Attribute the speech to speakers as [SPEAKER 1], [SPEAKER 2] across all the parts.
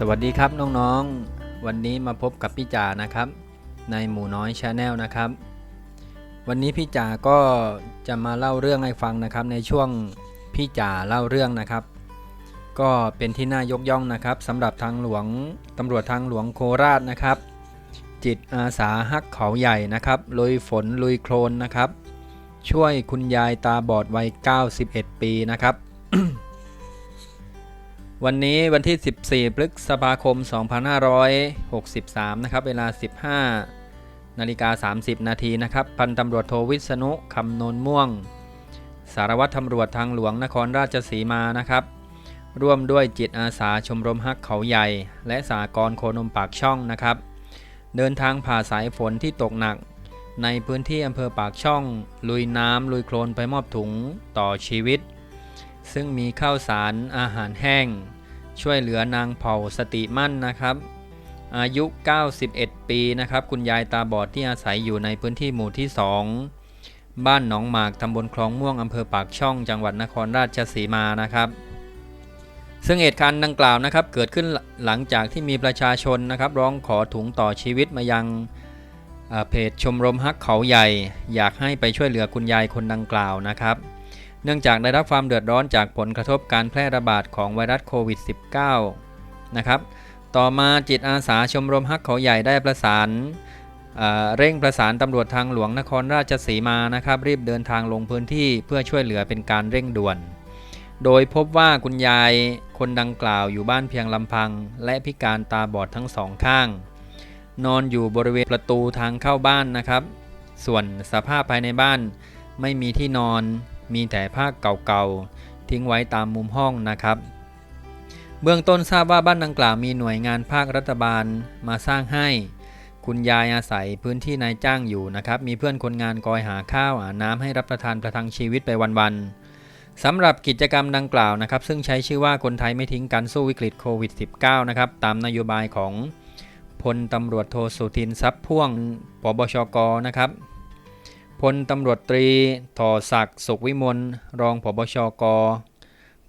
[SPEAKER 1] สวัสดีครับน้องๆ วันนี้มาพบกับพี่จ่านะครับ ในหมูน้อยชาแนลนะครับ วันนี้พี่จ่าก็จะมาเล่าเรื่องให้ฟังนะครับ ในช่วงพี่จ่าเล่าเรื่องนะครับ ก็เป็นที่น่ายกย่องนะครับสำหรับทางหลวงตำรวจทางหลวงโคราชนะครับ จิตอาสาฮักเขาใหญ่นะครับลุยฝนลุยโคลนนะครับ ช่วยคุณยายตาบอดวัย 91 ปีนะครับ วันนี้วันที่ 14 พฤษภาคม 2563 นะครับ เวลา 15 นาฬิกา 30 นาทีนะครับ พันตำรวจโทวิษณุคำนนม่วง สารวัตรตำรวจทางหลวงนครราชสีมานะครับ ร่วมด้วยจิตอาสาชมรมฮักเขาใหญ่ และสากรโคนมปากช่องนะครับ เดินทางผ่าสายฝนที่ตกหนัก ในพื้นที่อำเภอปากช่อง ลุยน้ำลุยโคลนไปมอบถุงต่อชีวิต ซึ่งมีข้าวสารอาหารแห้ง ช่วยเหลือนางเผ่าสติมั่นนะครับ อายุ 91 ปีนะครับ คุณยายตาบอดที่อาศัยอยู่ในพื้นที่หมู่ที่ 2 บ้านหนองหมากตำบลคลองม่วงอำเภอปากช่องจังหวัดนครราชสีมานะครับซึ่งเหตุการณ์ดังกล่าวนะครับเกิดขึ้นหลังจากที่มีประชาชนนะครับ ร้องขอถุงต่อชีวิตมายังเพจชมรมฮักเขาใหญ่ อยากให้ไปช่วยเหลือคุณยายคนดังกล่าวนะครับ เนื่องจากได้รับความเดือดร้อนจากผลกระทบการแพร่ระบาดของไวรัสโควิด -19 นะครับ ต่อมาจิตอาสาชมรมฮักเขาใหญ่ได้ประสานเอ่อเร่งประสานตำรวจทางหลวงนครราชสีมานะครับรีบเดินทางลงพื้นที่เพื่อช่วยเหลือเป็นการเร่งด่วน โดยพบว่าคุณยายคนดังกล่าวอยู่บ้านเพียงลำพัง และพิการตาบอดทั้งสองข้าง นอนอยู่บริเวณประตูทางเข้าบ้านนะครับ ส่วนสภาพภายในบ้านไม่มีที่นอน มีแต่ผ้าเก่าๆ ทิ้งไว้ตามมุมห้องนะครับ เบื้องต้นทราบว่าบ้านดังกล่าวมีหน่วยงานภาครัฐบาลมาสร้างให้ คุณยายอาศัยพื้นที่นายจ้างอยู่นะครับ มีเพื่อนคนงานคอยหาข้าวหาน้ำให้รับประทานประทังชีวิตไปวันๆสำหรับกิจกรรมดังกล่าวนะครับ ซึ่งใช้ชื่อว่าคนไทยไม่ทิ้งกันสู้วิกฤตโควิด -19 นะครับตามนโยบายของพลตำรวจโทสุทินทรัพย์พ่วงปบชกนะครับ พลตำรวจตรีทอศักดิ์สุขวิมลรองผบชก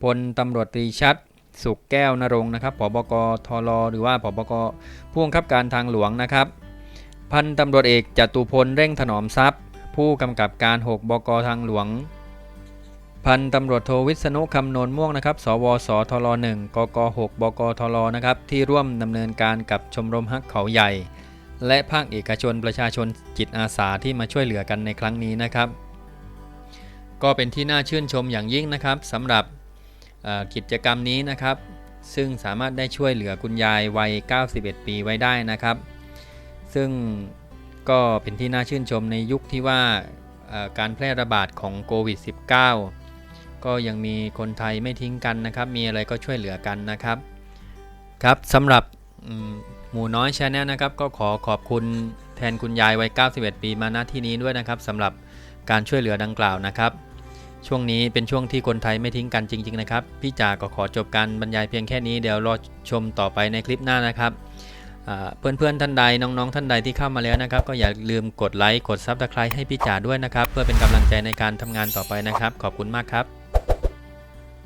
[SPEAKER 1] พลตำรวจตรีชัด สุขแก้วนรงนะครับผบกทรหรือว่าผบกผู้บังคับการทางหลวงนะครับ พันตำรวจเอกจตุพลเร่งถนอมทรัพย์ ผู้กำกับการ 6 บกทางหลวง พันตำรวจโทวิษณุคำนนม่วงนะครับ สวสทร1กก 6 บกทรนะครับที่ร่วมดำเนินการกับชมรมฮักเขาใหญ่ และภาคเอกชนประชาชนจิตอาสาที่มาช่วยเหลือกันในครั้งนี้นะครับ ก็เป็นที่น่าชื่นชมอย่างยิ่งนะครับสำหรับกิจกรรมนี้นะครับ ซึ่งสามารถได้ช่วยเหลือคุณยายวัย 91 ปีไว้ได้นะครับ ซึ่งก็เป็นที่น่าชื่นชมในยุคที่ว่าการแพร่ระบาดของโควิด -19 ก็ยังมีคนไทยไม่ทิ้งกันนะครับ มีอะไรก็ช่วยเหลือกันนะครับ ครับสำหรับ หมูน้อยชาแนลนะครับก็ขอขอบคุณแทนคุณยายวัย 91 ปีมาณที่นี้ด้วยนะครับสำหรับการช่วยเหลือดังกล่าวนะครับ ช่วงนี้เป็นช่วงที่คนไทยไม่ทิ้งกันจริง ๆ นะครับ พี่จ่าก็ขอจบการบรรยายเพียงแค่นี้เดี๋ยวรอชมต่อไปในคลิปหน้านะครับอ่าเพื่อนๆท่านใดน้องๆท่านใดที่เข้ามาแล้วนะครับ ก็อย่าลืมกดไลค์กดซับสไครต์ให้พี่จ่าด้วยนะครับ เพื่อเป็นกำลังใจในการทำงานต่อไปนะครับ ขอบคุณมากครับ